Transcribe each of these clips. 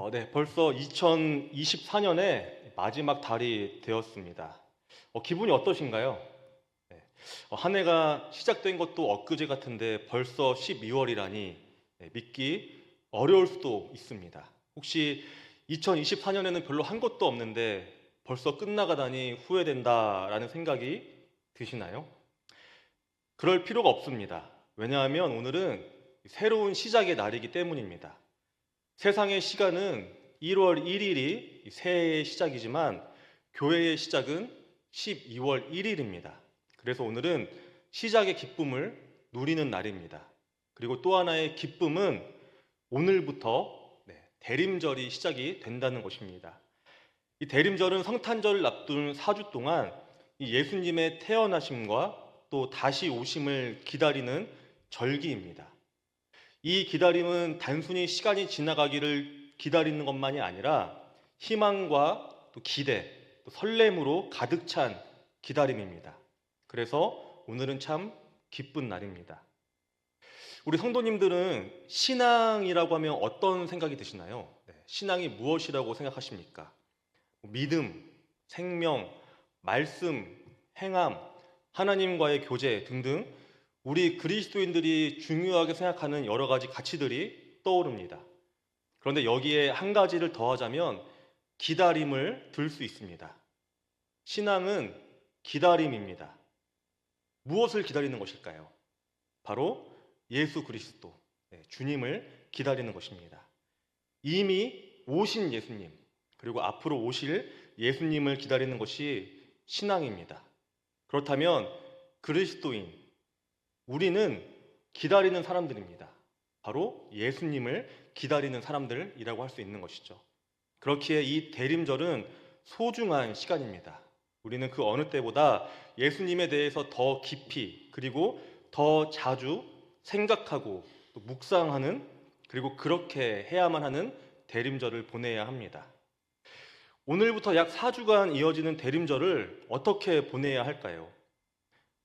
어, 네, 벌써 2024년의 마지막 달이 되었습니다. 어, 기분이 어떠신가요? 네, 어, 한 해가 시작된 것도 엊그제 같은데 벌써 12월이라니 믿기 어려울 수도 있습니다. 혹시 2024년에는 별로 한 것도 없는데 벌써 끝나가다니 후회된다라는 생각이 드시나요? 그럴 필요가 없습니다. 왜냐하면 오늘은 새로운 시작의 날이기 때문입니다. 세상의 시간은 1월 1일이 새해의 시작이지만 교회의 시작은 12월 1일입니다. 그래서 오늘은 시작의 기쁨을 누리는 날입니다. 그리고 또 하나의 기쁨은 오늘부터 네, 대림절이 시작이 된다는 것입니다. 이 대림절은 성탄절을 앞둔 4주 동안 이 예수님의 태어나심과 또 다시 오심을 기다리는 절기입니다. 이 기다림은 단순히 시간이 지나가기를 기다리는 것만이 아니라 희망과 또 기대, 또 설렘으로 가득 찬 기다림입니다. 그래서 오늘은 참 기쁜 날입니다. 우리 성도님들은 신앙이라고 하면 어떤 생각이 드시나요? 네, 신앙이 무엇이라고 생각하십니까? 믿음, 생명, 말씀, 행함, 하나님과의 교제 등등 우리 그리스도인들이 중요하게 생각하는 여러 가지 가치들이 떠오릅니다. 그런데 여기에 한 가지를 더하자면 기다림을 들 수 있습니다. 신앙은 기다림입니다. 무엇을 기다리는 것일까요? 바로 예수 그리스도, 네, 주님을 기다리는 것입니다. 이미 오신 예수님, 그리고 앞으로 오실 예수님을 기다리는 것이 신앙입니다. 그렇다면 그리스도인, 우리는 기다리는 사람들입니다. 바로 예수님을 기다리는 사람들이라고 할 수 있는 것이죠. 그렇기에 이 대림절은 소중한 시간입니다. 우리는 그 어느 때보다 예수님에 대해서 더 깊이 그리고 더 자주 생각하고 또 묵상하는 그리고 그렇게 해야만 하는 대림절을 보내야 합니다. 오늘부터 약 4주간 이어지는 대림절을 어떻게 보내야 할까요?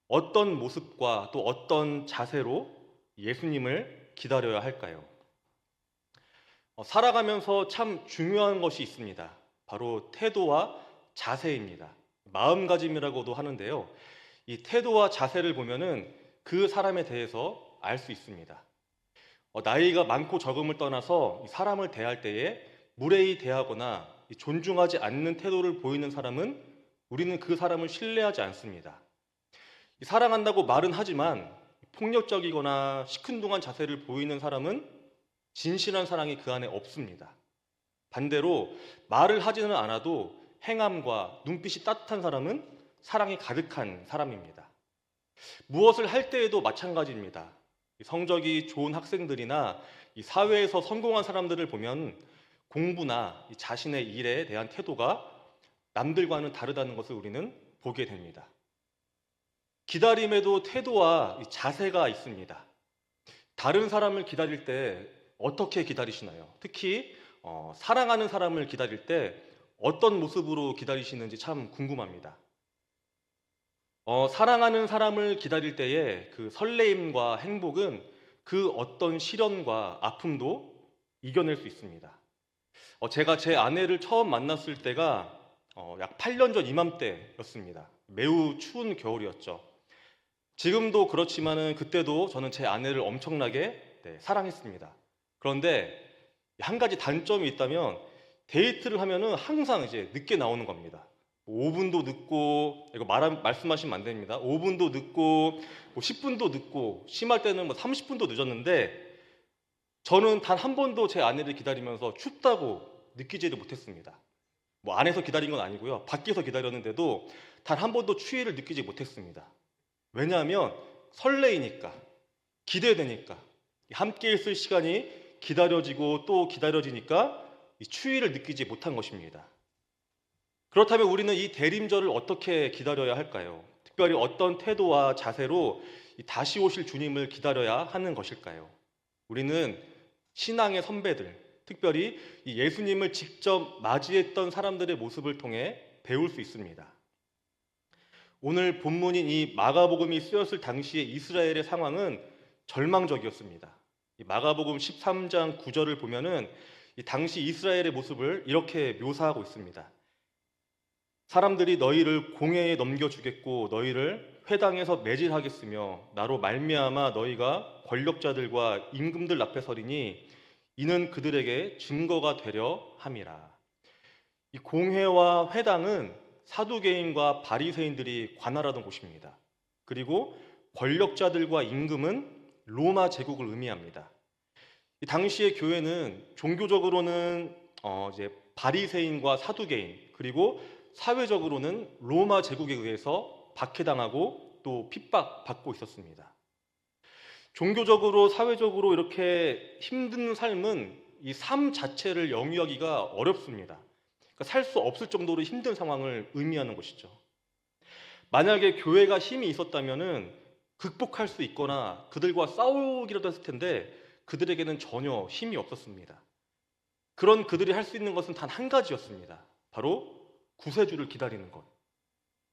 어떤 모습과 또 어떤 자세로 예수님을 기다려야 할까요? 어, 살아가면서 참 중요한 것이 있습니다. 바로 태도와 자세입니다. 마음가짐이라고도 하는데요. 이 태도와 자세를 보면은 그 사람에 대해서 알 수 있습니다. 어, 나이가 많고 적음을 떠나서 사람을 대할 때에 무례히 대하거나 존중하지 않는 태도를 보이는 사람은 우리는 그 사람을 신뢰하지 않습니다. 사랑한다고 말은 하지만 폭력적이거나 시큰둥한 자세를 보이는 사람은 진실한 사랑이 그 안에 없습니다. 반대로 말을 하지는 않아도 행함과 눈빛이 따뜻한 사람은 사랑이 가득한 사람입니다. 무엇을 할 때에도 마찬가지입니다. 성적이 좋은 학생들이나 사회에서 성공한 사람들을 보면 공부나 자신의 일에 대한 태도가 남들과는 다르다는 것을 우리는 보게 됩니다. 기다림에도 태도와 자세가 있습니다. 다른 사람을 기다릴 때 어떻게 기다리시나요? 특히 어, 사랑하는 사람을 기다릴 때 어떤 모습으로 기다리시는지 참 궁금합니다. 어, 사랑하는 사람을 기다릴 때의 그 설레임과 행복은 그 어떤 시련과 아픔도 이겨낼 수 있습니다. 어, 제가 제 아내를 처음 만났을 때가 어, 약 8년 전 이맘때였습니다. 매우 추운 겨울이었죠. 지금도 그렇지만은 그때도 저는 제 아내를 엄청나게 네, 사랑했습니다. 그런데 한 가지 단점이 있다면 데이트를 하면은 항상 이제 늦게 나오는 겁니다. 5분도 늦고 이거 말 말씀하시면 안 됩니다. 5분도 늦고 뭐 10분도 늦고 심할 때는 뭐 30분도 늦었는데 저는 단 한 번도 제 아내를 기다리면서 춥다고 느끼지를 못했습니다. 뭐 안에서 기다린 건 아니고요. 밖에서 기다렸는데도 단 한 번도 추위를 느끼지 못했습니다. 왜냐하면 설레이니까, 기대되니까, 함께 있을 시간이 기다려지고 또 기다려지니까 추위를 느끼지 못한 것입니다. 그렇다면 우리는 이 대림절을 어떻게 기다려야 할까요? 특별히 어떤 태도와 자세로 다시 오실 주님을 기다려야 하는 것일까요? 우리는 신앙의 선배들, 특별히 예수님을 직접 맞이했던 사람들의 모습을 통해 배울 수 있습니다. 오늘 본문인 이 마가복음이 쓰였을 당시의 이스라엘의 상황은 절망적이었습니다. 마가복음 13장 9절을 보면은 이 당시 이스라엘의 모습을 이렇게 묘사하고 있습니다. 사람들이 너희를 공회에 넘겨주겠고 너희를 회당에서 매질하겠으며 나로 말미암아 너희가 권력자들과 임금들 앞에 서리니 이는 그들에게 증거가 되려 함이라. 이 공회와 회당은 사두개인과 바리새인들이 관할하던 곳입니다. 그리고 권력자들과 임금은 로마 제국을 의미합니다. 이 당시의 교회는 종교적으로는 어 이제 바리새인과 사두개인 그리고 사회적으로는 로마 제국에 의해서 박해당하고 또 핍박받고 있었습니다. 종교적으로 사회적으로 이렇게 힘든 삶은 이 삶 자체를 영위하기가 어렵습니다. 그러니까 살 수 없을 정도로 힘든 상황을 의미하는 것이죠. 만약에 교회가 힘이 있었다면은 극복할 수 있거나 그들과 싸우기라도 했을 텐데 그들에게는 전혀 힘이 없었습니다. 그런 그들이 할 수 있는 것은 단 한 가지였습니다. 바로 구세주를 기다리는 것.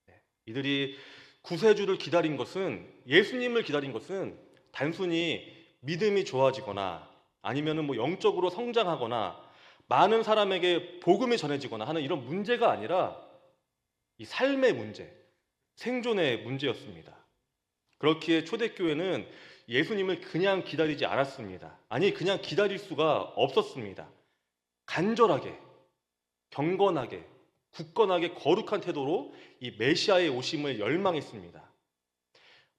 네, 이들이 구세주를 기다린 것은 예수님을 기다린 것은 단순히 믿음이 좋아지거나 아니면은 뭐 영적으로 성장하거나 많은 사람에게 복음이 전해지거나 하는 이런 문제가 아니라 이 삶의 문제, 생존의 문제였습니다. 그렇기에 초대교회는 예수님을 그냥 기다리지 않았습니다. 아니, 그냥 기다릴 수가 없었습니다. 간절하게, 경건하게, 굳건하게 거룩한 태도로 이 메시아의 오심을 열망했습니다.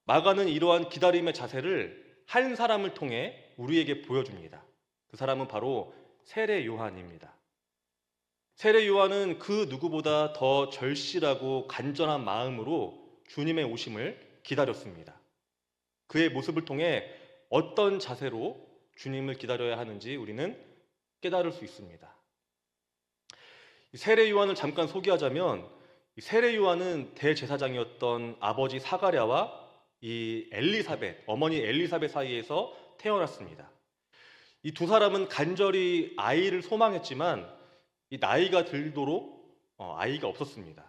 마가는 이러한 기다림의 자세를 한 사람을 통해 우리에게 보여줍니다. 그 사람은 바로 세례 요한입니다. 세례 요한은 그 누구보다 더 절실하고 간절한 마음으로 주님의 오심을 기다렸습니다. 그의 모습을 통해 어떤 자세로 주님을 기다려야 하는지 우리는 깨달을 수 있습니다. 세례 요한을 잠깐 소개하자면 세례 요한은 대제사장이었던 아버지 사가랴와 이 엘리사벳, 어머니 엘리사벳 사이에서 태어났습니다. 이 두 사람은 간절히 아이를 소망했지만 이 나이가 들도록 어, 아이가 없었습니다.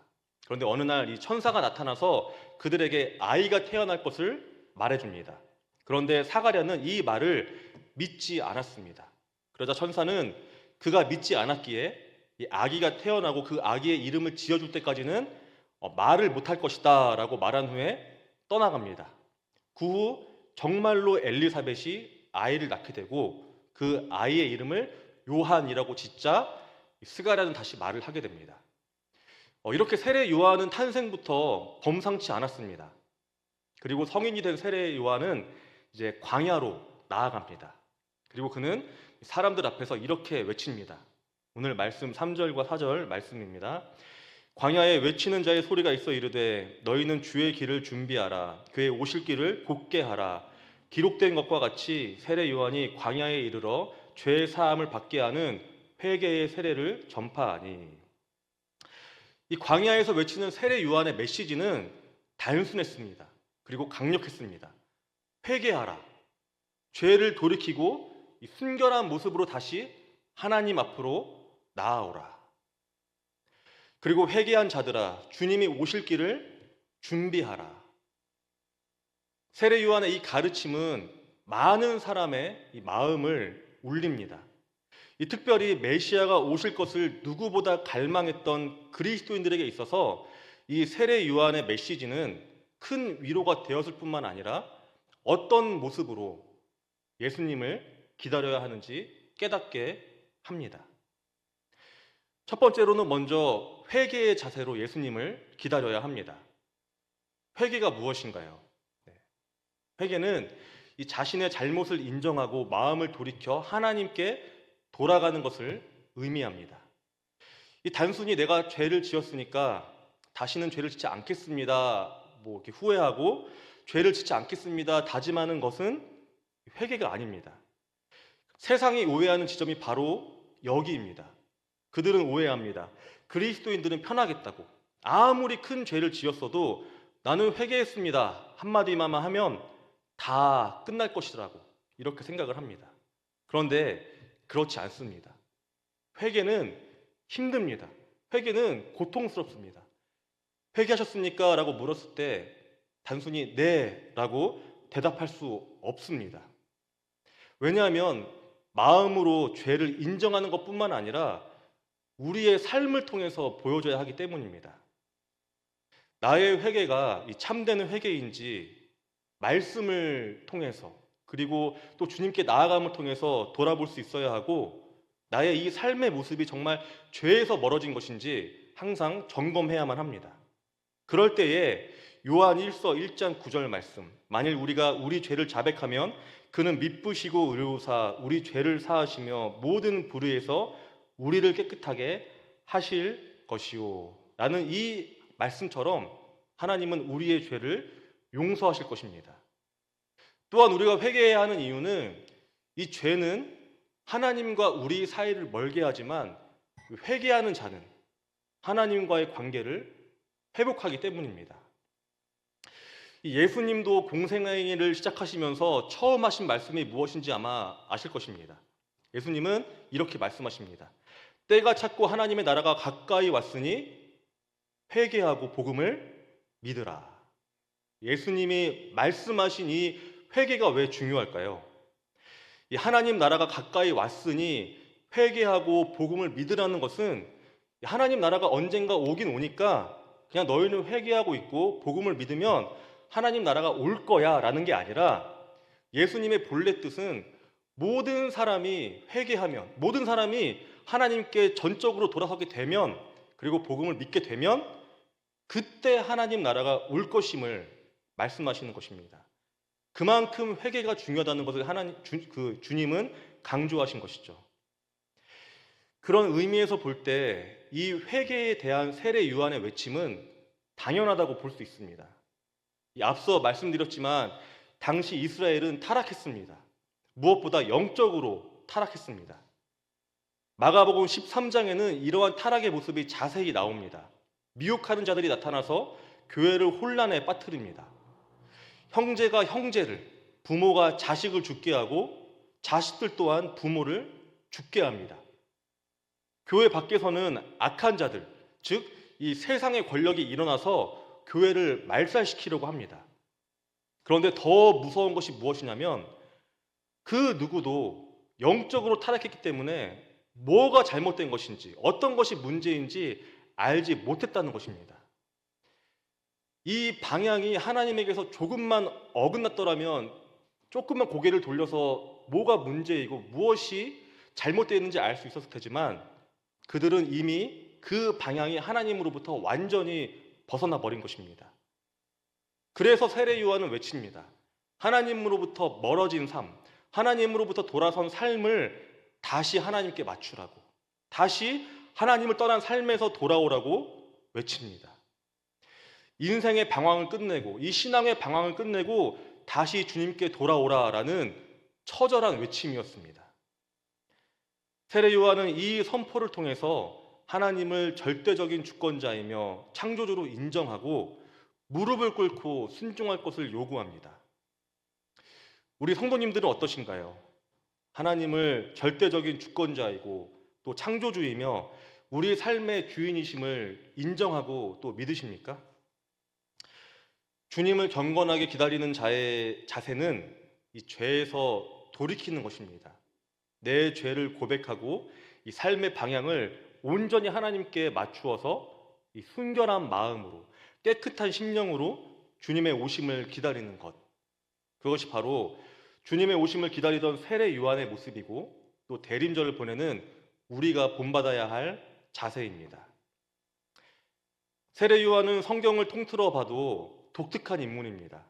그런데 어느 날 이 천사가 나타나서 그들에게 아이가 태어날 것을 말해줍니다. 그런데 사가랴는 이 말을 믿지 않았습니다. 그러자 천사는 그가 믿지 않았기에 이 아기가 태어나고 그 아기의 이름을 지어줄 때까지는 어, 말을 못할 것이다라고 말한 후에 떠나갑니다. 그 후 정말로 엘리사벳이 아이를 낳게 되고 그 아이의 이름을 요한이라고 짓자 스가랴는 다시 말을 하게 됩니다. 어, 이렇게 세례 요한은 탄생부터 범상치 않았습니다. 그리고 성인이 된 세례 요한은 이제 광야로 나아갑니다. 그리고 그는 사람들 앞에서 이렇게 외칩니다. 오늘 말씀 3절과 4절 말씀입니다. 광야에 외치는 자의 소리가 있어 이르되 너희는 주의 길을 준비하라 그의 오실 길을 곧게 하라 기록된 것과 같이 세례 요한이 광야에 이르러 죄 사함을 받게 하는 회개의 세례를 전파하니 이 광야에서 외치는 세례 요한의 메시지는 단순했습니다. 그리고 강력했습니다. 회개하라. 죄를 돌이키고 이 순결한 모습으로 다시 하나님 앞으로 나아오라. 그리고 회개한 자들아, 주님이 오실 길을 준비하라. 세례 요한의 이 가르침은 많은 사람의 이 마음을 울립니다. 이 특별히 메시아가 오실 것을 누구보다 갈망했던 그리스도인들에게 있어서 이 세례 요한의 메시지는 큰 위로가 되었을 뿐만 아니라 어떤 모습으로 예수님을 기다려야 하는지 깨닫게 합니다. 첫 번째로는 먼저 회개의 자세로 예수님을 기다려야 합니다. 회개가 무엇인가요? 네. 회개는 이 자신의 잘못을 인정하고 마음을 돌이켜 하나님께 돌아가는 것을 의미합니다. 이 단순히 내가 죄를 지었으니까 다시는 죄를 짓지 않겠습니다. 뭐 이렇게 후회하고 죄를 짓지 않겠습니다. 다짐하는 것은 회개가 아닙니다. 세상이 오해하는 지점이 바로 여기입니다. 그들은 오해합니다. 그리스도인들은 편하겠다고. 아무리 큰 죄를 지었어도 나는 회개했습니다. 한마디만 하면 다 끝날 것이라고 이렇게 생각을 합니다. 그런데 그렇지 않습니다. 회개는 힘듭니다. 회개는 고통스럽습니다. 회개하셨습니까? 라고 물었을 때 단순히 네 라고 대답할 수 없습니다. 왜냐하면 마음으로 죄를 인정하는 것 뿐만 아니라 우리의 삶을 통해서 보여줘야 하기 때문입니다. 나의 회개가 이 참되는 회개인지 말씀을 통해서 그리고 또 주님께 나아감을 통해서 돌아볼 수 있어야 하고 나의 이 삶의 모습이 정말 죄에서 멀어진 것인지 항상 점검해야만 합니다. 그럴 때에 요한 1서 1장 9절 말씀 만일 우리가 우리 죄를 자백하면 그는 미쁘시고 의로우사 우리 죄를 사하시며 모든 불의에서 우리를 깨끗하게 하실 것이요 라는 이 말씀처럼 하나님은 우리의 죄를 용서하실 것입니다. 또한 우리가 회개해야 하는 이유는 이 죄는 하나님과 우리 사이를 멀게 하지만 회개하는 자는 하나님과의 관계를 회복하기 때문입니다. 이 예수님도 공생애를 시작하시면서 처음 하신 말씀이 무엇인지 아마 아실 것입니다. 예수님은 이렇게 말씀하십니다. 때가 찼고 하나님의 나라가 가까이 왔으니 회개하고 복음을 믿으라. 예수님이 말씀하신 이 회개가 왜 중요할까요? 이 하나님 나라가 가까이 왔으니 회개하고 복음을 믿으라는 것은 하나님 나라가 언젠가 오긴 오니까 그냥 너희는 회개하고 있고 복음을 믿으면 하나님 나라가 올 거야라는 게 아니라 예수님의 본래 뜻은 모든 사람이 회개하면 모든 사람이 하나님께 전적으로 돌아서게 되면 그리고 복음을 믿게 되면 그때 하나님 나라가 올 것임을 말씀하시는 것입니다. 그만큼 회개가 중요하다는 것을 하나님 주, 그 주님은 강조하신 것이죠. 그런 의미에서 볼 때 이 회개에 대한 세례 요한의 외침은 당연하다고 볼 수 있습니다. 이 앞서 말씀드렸지만 당시 이스라엘은 타락했습니다. 무엇보다 영적으로 타락했습니다. 마가복음 13장에는 이러한 타락의 모습이 자세히 나옵니다. 미혹하는 자들이 나타나서 교회를 혼란에 빠뜨립니다. 형제가 형제를, 부모가 자식을 죽게 하고 자식들 또한 부모를 죽게 합니다. 교회 밖에서는 악한 자들, 즉 이 세상의 권력이 일어나서 교회를 말살시키려고 합니다. 그런데 더 무서운 것이 무엇이냐면 그 누구도 영적으로 타락했기 때문에 뭐가 잘못된 것인지 어떤 것이 문제인지 알지 못했다는 것입니다. 이 방향이 하나님에게서 조금만 어긋났더라면 조금만 고개를 돌려서 뭐가 문제이고 무엇이 잘못되었는지 알 수 있었을 테지만 그들은 이미 그 방향이 하나님으로부터 완전히 벗어나 버린 것입니다. 그래서 세례 요한은 외칩니다. 하나님으로부터 멀어진 삶, 하나님으로부터 돌아선 삶을 다시 하나님께 맞추라고, 다시 하나님을 떠난 삶에서 돌아오라고 외칩니다. 인생의 방황을 끝내고 이 신앙의 방황을 끝내고 다시 주님께 돌아오라라는 처절한 외침이었습니다. 세례 요한은 이 선포를 통해서 하나님을 절대적인 주권자이며 창조주로 인정하고 무릎을 꿇고 순종할 것을 요구합니다. 우리 성도님들은 어떠신가요? 하나님을 절대적인 주권자이고 또 창조주이며 우리 삶의 주인이심을 인정하고 또 믿으십니까? 주님을 경건하게 기다리는 자의 자세는 이 죄에서 돌이키는 것입니다. 내 죄를 고백하고 이 삶의 방향을 온전히 하나님께 맞추어서 이 순결한 마음으로 깨끗한 심령으로 주님의 오심을 기다리는 것. 그것이 바로 주님의 오심을 기다리던 세례 요한의 모습이고 또 대림절을 보내는 우리가 본받아야 할 자세입니다. 세례 요한은 성경을 통틀어 봐도 독특한 인물입니다.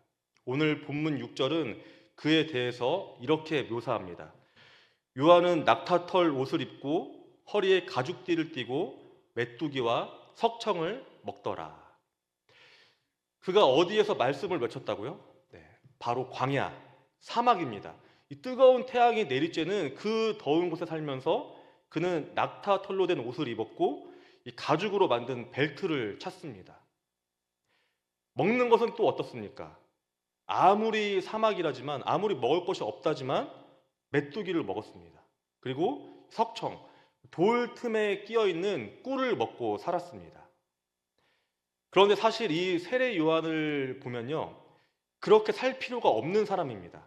오늘 본문 6절은 그에 대해서 이렇게 묘사합니다. 요한은 낙타털 옷을 입고 허리에 가죽띠를 띠고 메뚜기와 석청을 먹더라. 그가 어디에서 말씀을 외쳤다고요? 네, 바로 광야, 사막입니다. 이 뜨거운 태양이 내리쬐는 그 더운 곳에 살면서 그는 낙타 털로 된 옷을 입었고 이 가죽으로 만든 벨트를 찼습니다. 먹는 것은 또 어떻습니까? 아무리 사막이라지만 아무리 먹을 것이 없다지만 메뚜기를 먹었습니다. 그리고 석청, 돌 틈에 끼어 있는 꿀을 먹고 살았습니다. 그런데 사실 이 세례 요한을 보면요. 그렇게 살 필요가 없는 사람입니다.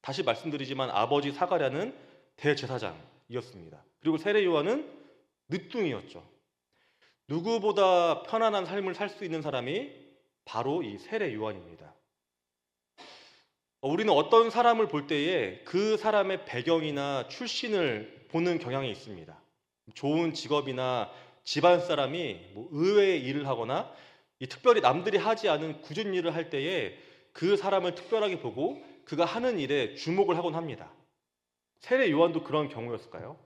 다시 말씀드리지만 아버지 사가랴는 대제사장이었습니다. 그리고 세례 요한은 늦둥이였죠. 누구보다 편안한 삶을 살 수 있는 사람이 바로 이 세례 요한입니다. 어, 우리는 어떤 사람을 볼 때에 그 사람의 배경이나 출신을 보는 경향이 있습니다. 좋은 직업이나 집안 사람이 뭐 의외의 일을 하거나 이 특별히 남들이 하지 않은 굳은 일을 할 때에 그 사람을 특별하게 보고 그가 하는 일에 주목을 하곤 합니다. 세례 요한도 그런 경우였을까요?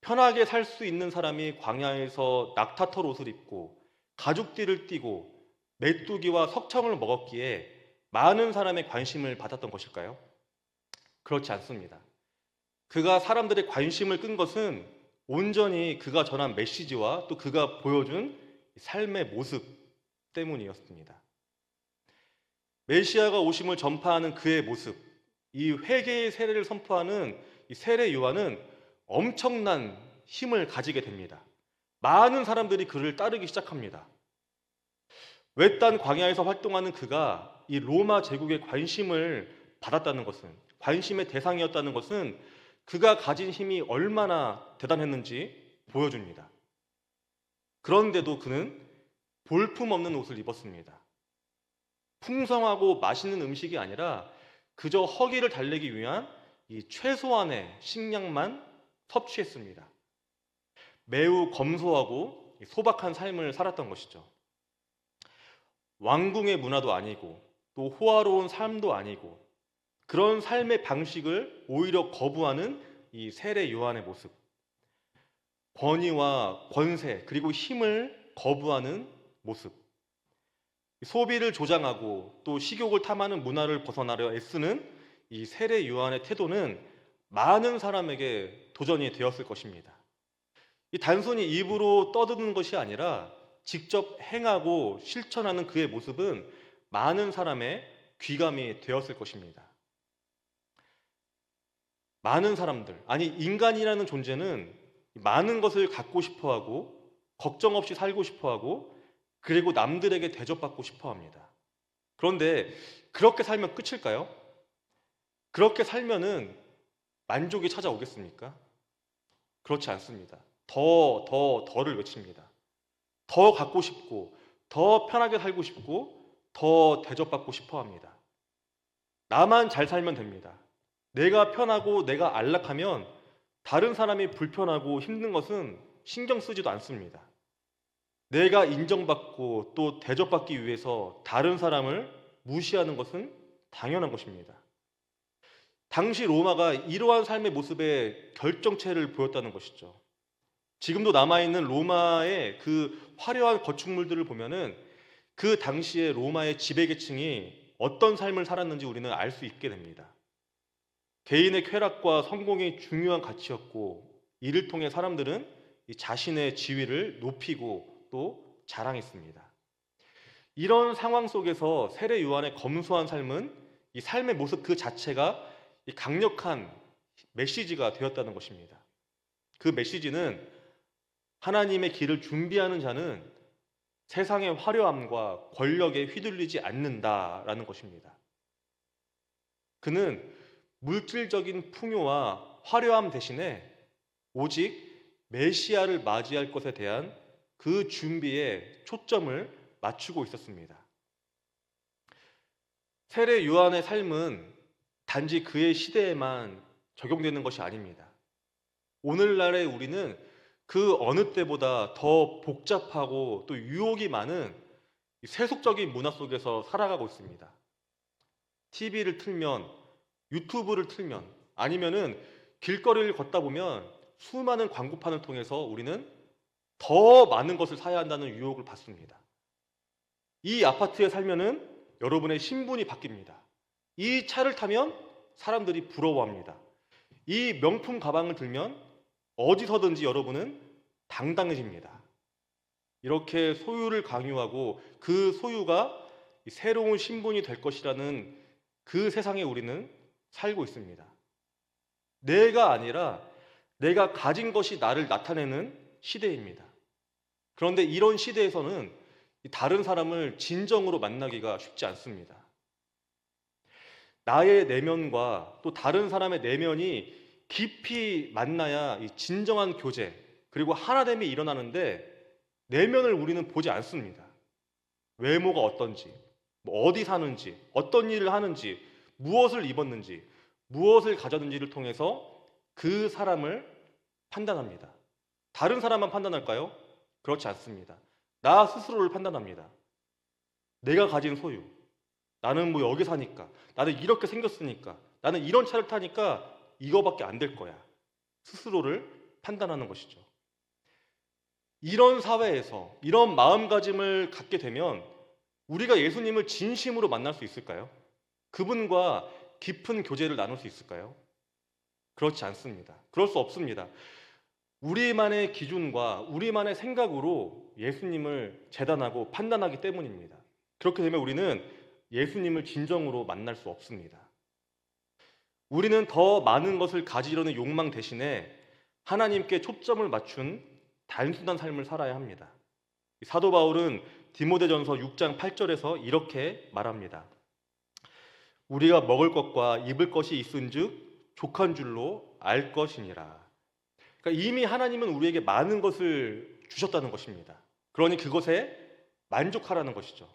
편하게 살 수 있는 사람이 광야에서 낙타털 옷을 입고 가죽띠를 띠고 메뚜기와 석청을 먹었기에 많은 사람의 관심을 받았던 것일까요? 그렇지 않습니다. 그가 사람들의 관심을 끈 것은 온전히 그가 전한 메시지와 또 그가 보여준 삶의 모습 때문이었습니다. 메시아가 오심을 전파하는 그의 모습, 이 회개의 세례를 선포하는 이 세례 요한은 엄청난 힘을 가지게 됩니다. 많은 사람들이 그를 따르기 시작합니다. 외딴 광야에서 활동하는 그가 이 로마 제국의 관심을 받았다는 것은 관심의 대상이었다는 것은 그가 가진 힘이 얼마나 대단했는지 보여줍니다. 그런데도 그는 볼품없는 옷을 입었습니다. 풍성하고 맛있는 음식이 아니라 그저 허기를 달래기 위한 이 최소한의 식량만 섭취했습니다. 매우 검소하고 소박한 삶을 살았던 것이죠. 왕궁의 문화도 아니고 또 호화로운 삶도 아니고 그런 삶의 방식을 오히려 거부하는 이 세례 요한의 모습. 권위와 권세 그리고 힘을 거부하는 모습. 소비를 조장하고 또 식욕을 탐하는 문화를 벗어나려 애쓰는 이 세례 요한의 태도는 많은 사람에게 도전이 되었을 것입니다. 이 단순히 입으로 떠드는 것이 아니라 직접 행하고 실천하는 그의 모습은 많은 사람의 귀감이 되었을 것입니다. 많은 사람들, 아니 인간이라는 존재는 많은 것을 갖고 싶어 하고 걱정 없이 살고 싶어 하고 그리고 남들에게 대접받고 싶어 합니다. 그런데 그렇게 살면 끝일까요? 그렇게 살면은 만족이 찾아오겠습니까? 그렇지 않습니다. 더, 더, 더를 외칩니다. 더 갖고 싶고, 더 편하게 살고 싶고, 더 대접받고 싶어 합니다. 나만 잘 살면 됩니다. 내가 편하고 내가 안락하면 다른 사람이 불편하고 힘든 것은 신경 쓰지도 않습니다. 내가 인정받고 또 대접받기 위해서 다른 사람을 무시하는 것은 당연한 것입니다. 당시 로마가 이러한 삶의 모습에 결정체를 보였다는 것이죠. 지금도 남아있는 로마의 그 화려한 건축물들을 보면은 그 당시에 로마의 지배계층이 어떤 삶을 살았는지 우리는 알 수 있게 됩니다. 개인의 쾌락과 성공이 중요한 가치였고 이를 통해 사람들은 이 자신의 지위를 높이고 또 자랑했습니다. 이런 상황 속에서 세례 요한의 검소한 삶은 이 삶의 모습 그 자체가 이 강력한 메시지가 되었다는 것입니다. 그 메시지는 하나님의 길을 준비하는 자는 세상의 화려함과 권력에 휘둘리지 않는다라는 것입니다. 그는 물질적인 풍요와 화려함 대신에 오직 메시아를 맞이할 것에 대한 그 준비에 초점을 맞추고 있었습니다. 세례 요한의 삶은 단지 그의 시대에만 적용되는 것이 아닙니다. 오늘날의 우리는 그 어느 때보다 더 복잡하고 또 유혹이 많은 세속적인 문화 속에서 살아가고 있습니다. TV를 틀면 유튜브를 틀면 아니면은 길거리를 걷다 보면 수많은 광고판을 통해서 우리는 더 많은 것을 사야 한다는 유혹을 받습니다. 이 아파트에 살면은 여러분의 신분이 바뀝니다. 이 차를 타면 사람들이 부러워합니다. 이 명품 가방을 들면 어디서든지 여러분은 당당해집니다. 이렇게 소유를 강요하고 그 소유가 새로운 신분이 될 것이라는 그 세상에 우리는 살고 있습니다. 내가 아니라 내가 가진 것이 나를 나타내는 시대입니다. 그런데 이런 시대에서는 다른 사람을 진정으로 만나기가 쉽지 않습니다. 나의 내면과 또 다른 사람의 내면이 깊이 만나야 이 진정한 교제 그리고 하나됨이 일어나는데 내면을 우리는 보지 않습니다. 외모가 어떤지, 뭐 어디 사는지, 어떤 일을 하는지, 무엇을 입었는지, 무엇을 가졌는지를 통해서 그 사람을 판단합니다. 다른 사람만 판단할까요? 그렇지 않습니다. 나 스스로를 판단합니다. 내가 가진 소유. 나는 뭐 여기 사니까. 나는 이렇게 생겼으니까. 나는 이런 차를 타니까 이거밖에 안 될 거야. 스스로를 판단하는 것이죠. 이런 사회에서 이런 마음가짐을 갖게 되면 우리가 예수님을 진심으로 만날 수 있을까요? 그분과 깊은 교제를 나눌 수 있을까요? 그렇지 않습니다. 그럴 수 없습니다. 우리만의 기준과 우리만의 생각으로 예수님을 재단하고 판단하기 때문입니다. 그렇게 되면 우리는 예수님을 진정으로 만날 수 없습니다. 우리는 더 많은 것을 가지려는 욕망 대신에 하나님께 초점을 맞춘 단순한 삶을 살아야 합니다. 사도 바울은 디모데전서 6장 8절에서 이렇게 말합니다. 우리가 먹을 것과 입을 것이 있은즉 족한 줄로 알 것이니라. 그러니까 이미 하나님은 우리에게 많은 것을 주셨다는 것입니다. 그러니 그것에 만족하라는 것이죠.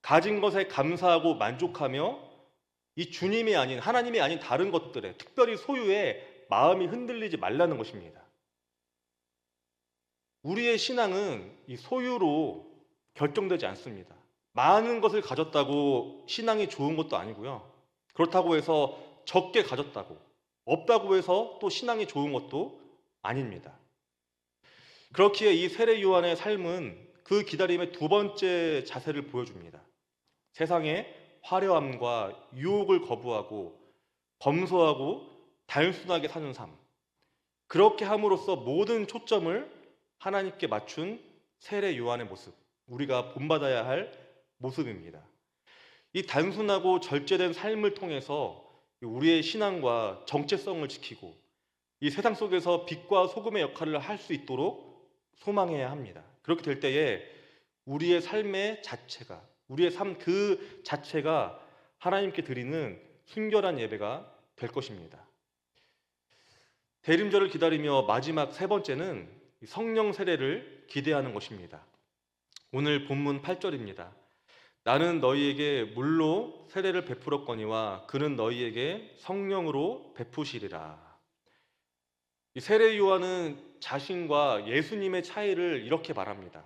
가진 것에 감사하고 만족하며 이 주님이 아닌 하나님이 아닌 다른 것들에 특별히 소유에 마음이 흔들리지 말라는 것입니다. 우리의 신앙은 이 소유로 결정되지 않습니다. 많은 것을 가졌다고 신앙이 좋은 것도 아니고요. 그렇다고 해서 적게 가졌다고 없다고 해서 또 신앙이 좋은 것도 아닙니다. 그렇기에 이 세례 요한의 삶은 그 기다림의 두 번째 자세를 보여줍니다. 세상의 화려함과 유혹을 거부하고 검소하고 단순하게 사는 삶. 그렇게 함으로써 모든 초점을 하나님께 맞춘 세례 요한의 모습, 우리가 본받아야 할 모습입니다. 이 단순하고 절제된 삶을 통해서 우리의 신앙과 정체성을 지키고 이 세상 속에서 빛과 소금의 역할을 할 수 있도록 소망해야 합니다. 그렇게 될 때에 우리의 삶의 자체가 우리의 삶 그 자체가 하나님께 드리는 순결한 예배가 될 것입니다. 대림절을 기다리며 마지막 세 번째는 성령 세례를 기대하는 것입니다. 오늘 본문 8절입니다. 나는 너희에게 물로 세례를 베풀었거니와 그는 너희에게 성령으로 베푸시리라. 이 세례 요한은 자신과 예수님의 차이를 이렇게 말합니다.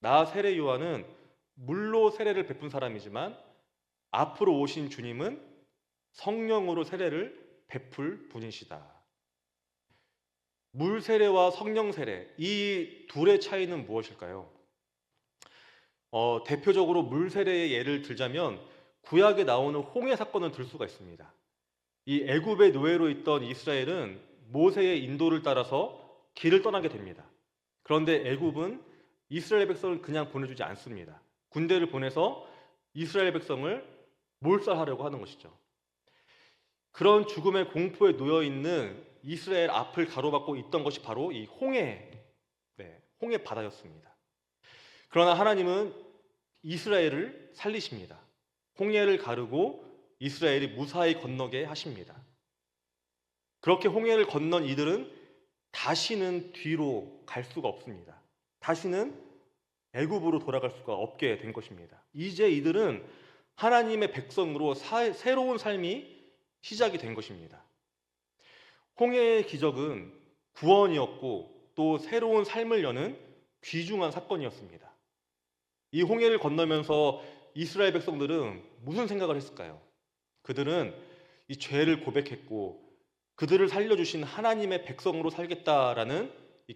나 세례 요한은 물로 세례를 베푼 사람이지만 앞으로 오신 주님은 성령으로 세례를 베풀 분이시다. 물 세례와 성령 세례 이 둘의 차이는 무엇일까요? 어, 대표적으로 물 세례의 예를 들자면 구약에 나오는 홍해 사건을 들 수가 있습니다. 이 애굽의 노예로 있던 이스라엘은 모세의 인도를 따라서 길을 떠나게 됩니다. 그런데 애굽은 이스라엘 백성을 그냥 보내주지 않습니다. 군대를 보내서 이스라엘 백성을 몰살하려고 하는 것이죠. 그런 죽음의 공포에 놓여 있는 이스라엘 앞을 가로막고 있던 것이 바로 이 홍해, 네, 홍해 바다였습니다. 그러나 하나님은 이스라엘을 살리십니다. 홍해를 가르고 이스라엘이 무사히 건너게 하십니다. 그렇게 홍해를 건넌 이들은 다시는 뒤로 갈 수가 없습니다. 다시는 애굽으로 돌아갈 수가 없게 된 것입니다. 이제 이들은 하나님의 백성으로 사, 새로운 삶이 시작이 된 것입니다. 홍해의 기적은 구원이었고 또 새로운 삶을 여는 귀중한 사건이었습니다. 이 홍해를 건너면서 이스라엘 백성들은 무슨 생각을 했을까요? 그들은 이 죄를 고백했고 그들을 살려주신 하나님의 백성으로 살겠다라는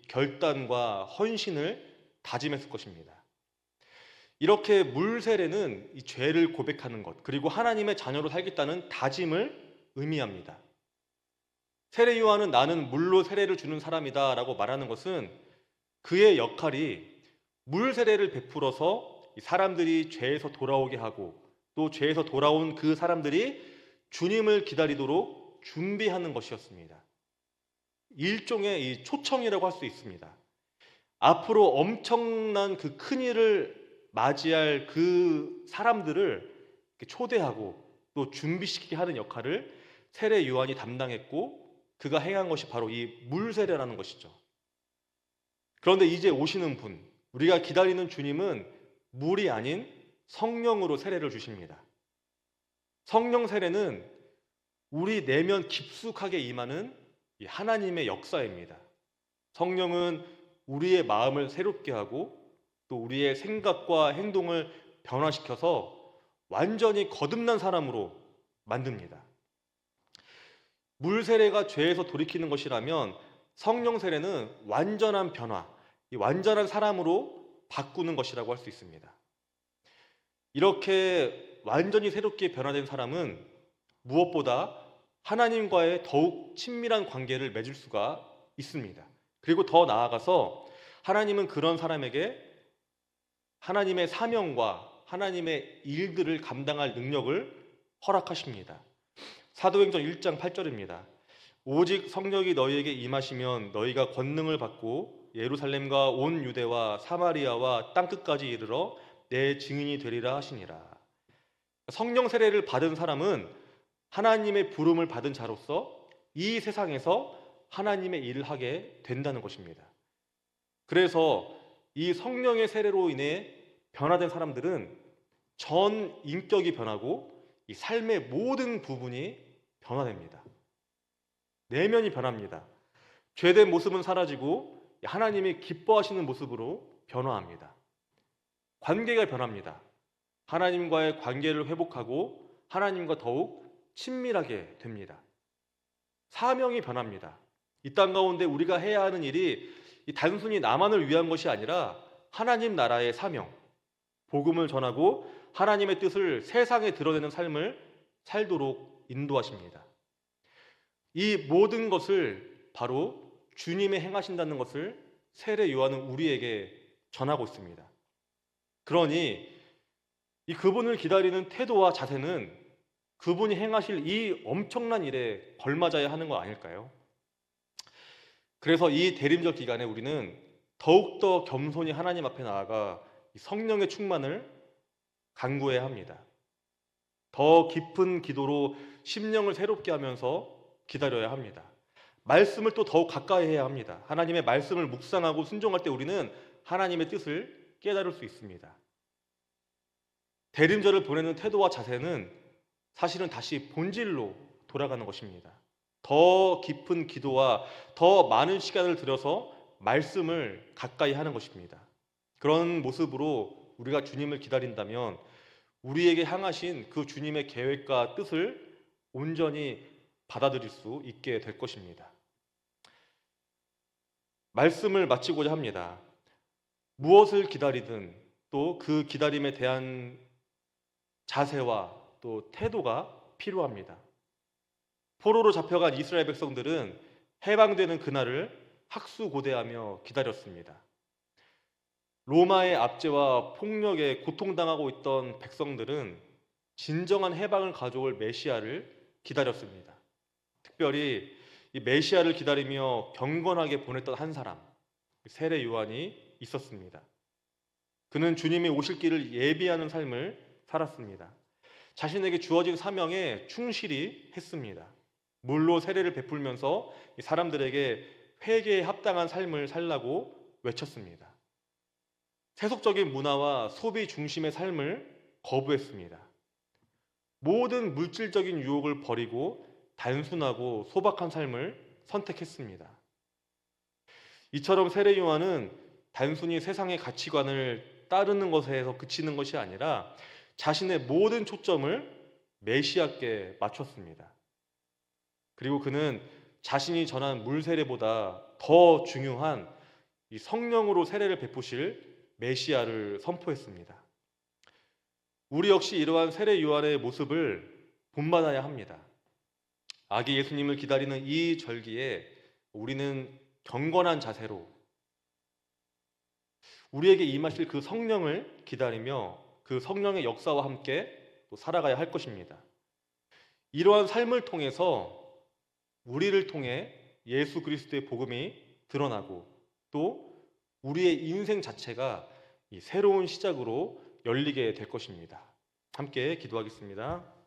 결단과 헌신을 다짐했을 것입니다. 이렇게 물 세례는 이 죄를 고백하는 것, 그리고 하나님의 자녀로 살겠다는 다짐을 의미합니다. 세례 요한은 나는 물로 세례를 주는 사람이다라고 말하는 것은 그의 역할이 물 세례를 베풀어서 사람들이 죄에서 돌아오게 하고 또 죄에서 돌아온 그 사람들이 주님을 기다리도록 준비하는 것이었습니다. 일종의 이 초청이라고 할 수 있습니다. 앞으로 엄청난 그 큰 일을 맞이할 그 사람들을 초대하고 또 준비시키게 하는 역할을 세례 요한이 담당했고 그가 행한 것이 바로 이 물세례라는 것이죠. 그런데 이제 오시는 분, 우리가 기다리는 주님은 물이 아닌 성령으로 세례를 주십니다. 성령 세례는 우리 내면 깊숙하게 임하는 이 하나님의 역사입니다. 성령은 우리의 마음을 새롭게 하고 또 우리의 생각과 행동을 변화시켜서 완전히 거듭난 사람으로 만듭니다. 물 세례가 죄에서 돌이키는 것이라면 성령 세례는 완전한 변화, 이 완전한 사람으로 바꾸는 것이라고 할 수 있습니다. 이렇게 완전히 새롭게 변화된 사람은 무엇보다 하나님과의 더욱 친밀한 관계를 맺을 수가 있습니다. 그리고 더 나아가서 하나님은 그런 사람에게 하나님의 사명과 하나님의 일들을 감당할 능력을 허락하십니다. 사도행전 1장 8절입니다. 오직 성령이 너희에게 임하시면 너희가 권능을 받고 예루살렘과 온 유대와 사마리아와 땅 끝까지 이르러 내 증인이 되리라 하시니라. 성령 세례를 받은 사람은 하나님의 부름을 받은 자로서 이 세상에서 하나님의 일을 하게 된다는 것입니다. 그래서 이 성령의 세례로 인해 변화된 사람들은 전 인격이 변하고 이 삶의 모든 부분이 변화됩니다. 내면이 변합니다. 죄된 모습은 사라지고 하나님이 기뻐하시는 모습으로 변화합니다. 관계가 변합니다. 하나님과의 관계를 회복하고 하나님과 더욱 친밀하게 됩니다. 사명이 변합니다. 이 땅 가운데 우리가 해야 하는 일이 단순히 나만을 위한 것이 아니라 하나님 나라의 사명, 복음을 전하고 하나님의 뜻을 세상에 드러내는 삶을 살도록 인도하십니다. 이 모든 것을 바로 주님의 행하신다는 것을 세례 요한은 우리에게 전하고 있습니다. 그러니 이 그분을 기다리는 태도와 자세는 그분이 행하실 이 엄청난 일에 걸맞아야 하는 거 아닐까요? 그래서 이 대림절 기간에 우리는 더욱더 겸손히 하나님 앞에 나아가 성령의 충만을 간구해야 합니다. 더 깊은 기도로 심령을 새롭게 하면서 기다려야 합니다. 말씀을 또 더욱 가까이 해야 합니다. 하나님의 말씀을 묵상하고 순종할 때 우리는 하나님의 뜻을 깨달을 수 있습니다. 대림절을 보내는 태도와 자세는 사실은 다시 본질로 돌아가는 것입니다. 더 깊은 기도와 더 많은 시간을 들여서 말씀을 가까이 하는 것입니다. 그런 모습으로 우리가 주님을 기다린다면 우리에게 향하신 그 주님의 계획과 뜻을 온전히 받아들일 수 있게 될 것입니다. 말씀을 마치고자 합니다. 무엇을 기다리든 또 그 기다림에 대한 자세와 또 태도가 필요합니다. 포로로 잡혀간 이스라엘 백성들은 해방되는 그날을 학수고대하며 기다렸습니다. 로마의 압제와 폭력에 고통당하고 있던 백성들은 진정한 해방을 가져올 메시아를 기다렸습니다. 특별히 이 메시아를 기다리며 경건하게 보냈던 한 사람, 세례 요한이 있었습니다. 그는 주님이 오실 길을 예비하는 삶을 살았습니다. 자신에게 주어진 사명에 충실히 했습니다. 물로 세례를 베풀면서 사람들에게 회개에 합당한 삶을 살라고 외쳤습니다. 세속적인 문화와 소비 중심의 삶을 거부했습니다. 모든 물질적인 유혹을 버리고 단순하고 소박한 삶을 선택했습니다. 이처럼 세례 요한은 단순히 세상의 가치관을 따르는 것에서 그치는 것이 아니라 자신의 모든 초점을 메시아께 맞췄습니다. 그리고 그는 자신이 전한 물 세례보다 더 중요한 이 성령으로 세례를 베푸실 메시아를 선포했습니다. 우리 역시 이러한 세례 요한의 모습을 본받아야 합니다. 아기 예수님을 기다리는 이 절기에 우리는 경건한 자세로 우리에게 임하실 그 성령을 기다리며 그 성령의 역사와 함께 또 살아가야 할 것입니다. 이러한 삶을 통해서 우리를 통해 예수 그리스도의 복음이 드러나고 또 우리의 인생 자체가 새로운 시작으로 열리게 될 것입니다. 함께 기도하겠습니다.